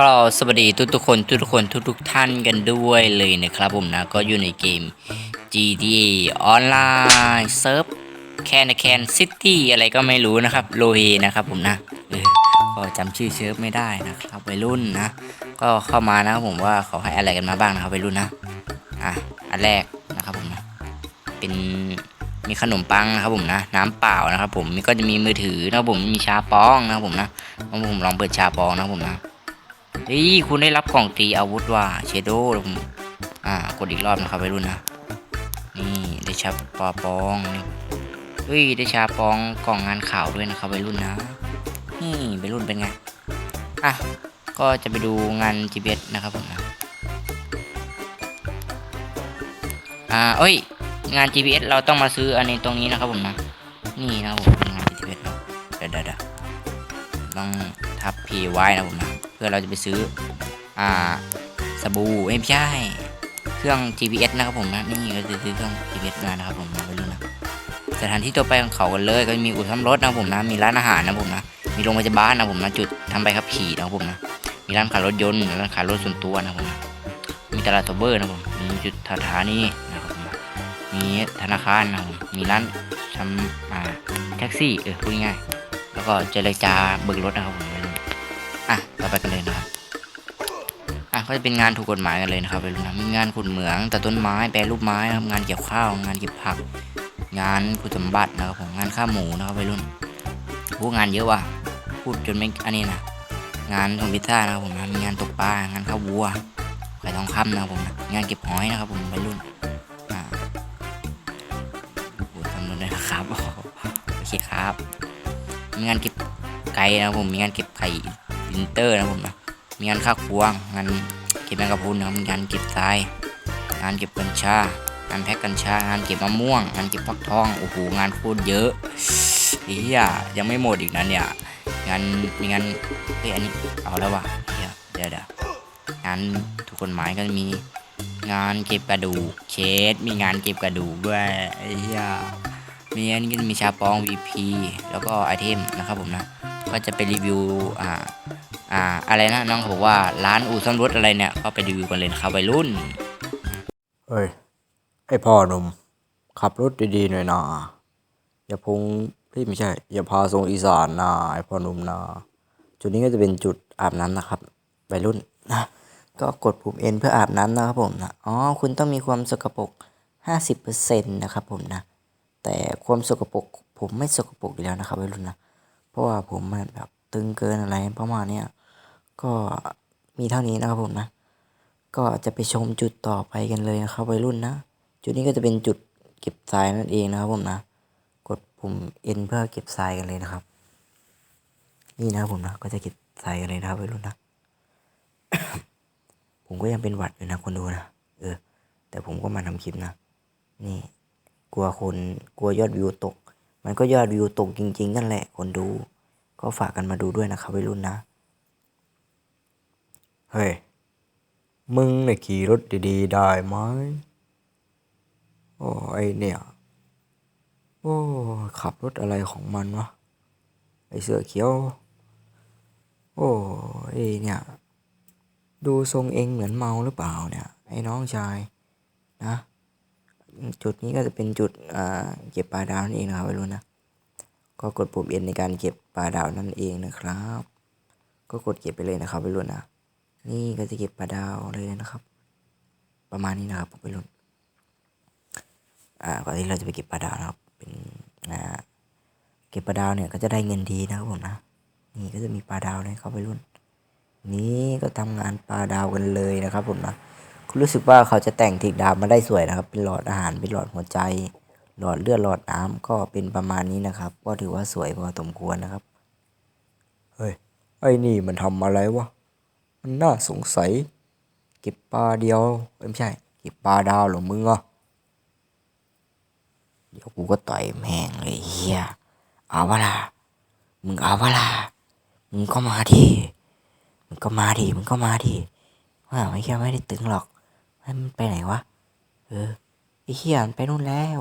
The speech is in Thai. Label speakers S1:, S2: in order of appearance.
S1: ก็สวัสดีทุกทุกๆคนทุกทุกๆคนทุกทุกท่านกันด้วยเลยนะครับผมนะก็อยู่ในเกม GTA ออนไลน์เซิร์ฟแคนแคนซิตี้อะไรก็ไม่รู้นะครับโลเฮนะครับผมนะเออก็จำชื่อเซิร์ฟไม่ได้นะครับวัยรุ่นนะ ก็เข้ามานะครับผมว่าเขาให้อะไรกันมาบ้างนะครับวัยรุ่นนะอะอันแรกนะครับผมนะเป็นมีขนมปังนะครับผมนะ น้ำเปล่านะครับผมมีก็จะมีมือถือนะครับผมมีชาปองนะครับผมนะผมลองเปิดชาปองนะครับผมนะ เฮ้ยคุณได้รับกล่องตีอาวุธว่ะเชโดผมอ่ากดอีกรอบนะครับไปรุ่นนะ นี่ได้ชาปอปองนี่เฮ้ยได้ชาปองกล่องงานข่าวด้วยนะครับไปรุ่นนะ นี่ไปรุ่นเป็นไง อะ ก็จะไปดูงาน GPS นะครับผมนะอ่าเอ้ย งาน GPS เราต้องมาซื้ออันนี้ตรงนี้นะครับผมนะ นี่นะครับผมงาน GPS เนาเดี๋ยวเดี๋ยวเดี๋ยวต้องทับ P ไว้นะผมนะ เพื่อเราจะไปซื้อ อ่าสบู่ไม่ใช่ เครื่อง GPS นะครับผมนะนี่ก็จะซื้อเครื่อง GPS มานะครับผมไปรุ่นะสถานที่ต่อไปของเขากันเลย ก็มีอู่ซ่อมรถนะผมนะ มีร้านอาหารนะผมนะ มีโรงพยาบาลนะผมนะ จุดทำใบขับขี่นะผมนะ มีร้านขายรถยนต์ร้านขายรถส่วนตัวนะผมนะมีตลาดโซเบอร์นะผม มีจุดสถานีนะครับผมมีธนาคารนะผมมีร้านทำอ่าแท็กซี่เออพูดง่ายแล้วก็เจรจาเบิกรถนะครับผม อะต่อไปกันเลยนะครับอะก็จะเป็นงานถูกกฎหมายกันเลยนะครับไปรุ่นนะมีงานขุดเหมืองตัดต้นไม้แปรรูปไม้นะครับงานเกี่ยวข้าว งานเก็บผัก งานคุณสมบัตินะครับผมงานฆ่าหมูนะครับไปรุ่นพวกงานเยอะว่ะพูดจนไม่อันนี้นะงานส่งพิซซ่านะครับผมมีงานตกปลางานข้าววัวขายทองคำนะครับผมงานเก็บหอยนะครับผมไปรุ่นอ่าทำรถได้นะครับโอเคครับ มีงานเก็บไก่นะครับผมมีงานเก็บไข่ อินเตอร์นะผมนะมีงานข้าวควงงานเก็บแมงกะพรุนนะมีงานเก็บทรายงานเก็บกัญชางานแพ็กกัญชางานเก็บมะม่วงงานเก็บฟักทองโอ้โหงานโคตรเยอะเฮียยังไม่หมดอีกนะเนี่ยงานมีงานเฮ้ยอันนี้เอาแล้ววะเฮียเดี๋ยวเดี๋ยวงานถูกกฎหมายก็มีงานเก็บกระดูกเชดมีงานเก็บกระดูกด้วยอ้เฮียมีอันนี้ก็มีชาปอง VP แล้วก็ไอเทมนะครับผมนะ ก็จะไปรีวิวอ่าอ่าอะไรนะน้องเขาบอกว่าร้านอู่ซ่อมรถอะไรเนี่ยก็ไปรีวิวกันเลยนะครับวัยรุ่น
S2: เฮ้ยไอพ่อหนุ่มขับรถดีๆหน่อยนะอย่าพงพี่ไม่ใช่ อย่าพาทรงอีสานนะไอพ่อหนุ่มนะจุดนี้ก็จะเป็นจุดอาบน้ำนะครับวัยรุ่นนะก็กดปุ่ม N เพื่ออาบน้ำนะครับผมนะอ๋อคุณต้องมีความสกปรก50%นะครับผมนะแต่ความสกปรกผมไม่สกปรกอยู่แล้วนะครับวัยรุ่นนะ เพราะว่าผมมันแบบตึงเกินอะไรประมาณเนี้ยก็มีเท่านี้นะครับผมนะ ก็จะไปชมจุดต่อไปกันเลยนะครับวัยรุ่นนะ จุดนี้ก็จะเป็นจุดเก็บทรายนั่นเองนะครับผมนะ กดปุ่ม N เพื่อเก็บทรายกันเลยนะครับ นี่นะครับผมนะก็จะเก็บทรายกันเลยนะครับวัยรุ่นนะ ผมก็ยังเป็นหวัดอยู่นะคนดูนะเออ แต่ผมก็มาทำคลิปนะ นี่ กลัวคนกลัวยอดวิวตก มันก็ยอดวิวตกจริงๆนั่นแหละคนดู ก็ฝากกันมาดูด้วยนะครับวัยรุ่นนะ เฮ้ย มึงเนี่ยขี่รถดีๆ ได้ไหมโอ้ไอเนี่ย โอ้ขับรถอะไรของมันวะ ไอเสื้อเขียว โอ้ไอเนี่ย ดูทรงเองเหมือนเมาหรือเปล่าเนี่ย ไอ้น้องชายนะ จุดนี้ก็จะเป็นจุดเก็บปลาดาวนั่นเองนะครับไม่รู้นะ ก็กดปุ่มเอ็นในการเก็บปลาดาวนั่นเองนะครับ ก็กดเก็บไปเลยนะครับไม่รู้นะ นี่ก็จะเก็บปลาดาวเลยนะครับ ประมาณนี้นะครับไปรุ่นอ่าก่อนที่เราจะไปเก็บปลาดาวนะครับ เป็นอ่าเก็บปลาดาวเนี่ยก็จะได้เงินดีนะครับผมนะ นี่ก็จะมีปลาดาวเลยครับไปรุ่น นี่ก็ทำงานปลาดาวกันเลยนะครับผมนะ รู้สึกว่าเขาจะแต่งทิกดาวมาได้สวยนะครับ เป็นหลอดอาหารเป็นหลอดหัวใจ หลอดเลือดหลอดน้ำก็เป็นประมาณนี้นะครับ ก็ถือว่าสวยพอสมควรนะครับเฮ้ยไอ้นี่มันทำอะไรวะมันน่าสงสัย เก็บปลาเดียวเอ้ยไม่ใช่ เก็บปลาดาวหรอมึงอะเดี๋ยวกูก็ต่อยแม่งเลยเฮียเอาวะล่ะมึงเอาวะล่ะมึงก็มาดิมึงก็มาดิมึงก็มาดิว่าไม่แค่ไม่ได้ตึงหรอก มันไปไหนวะ เออไอ้เฮียมันไปนู่นแล้ว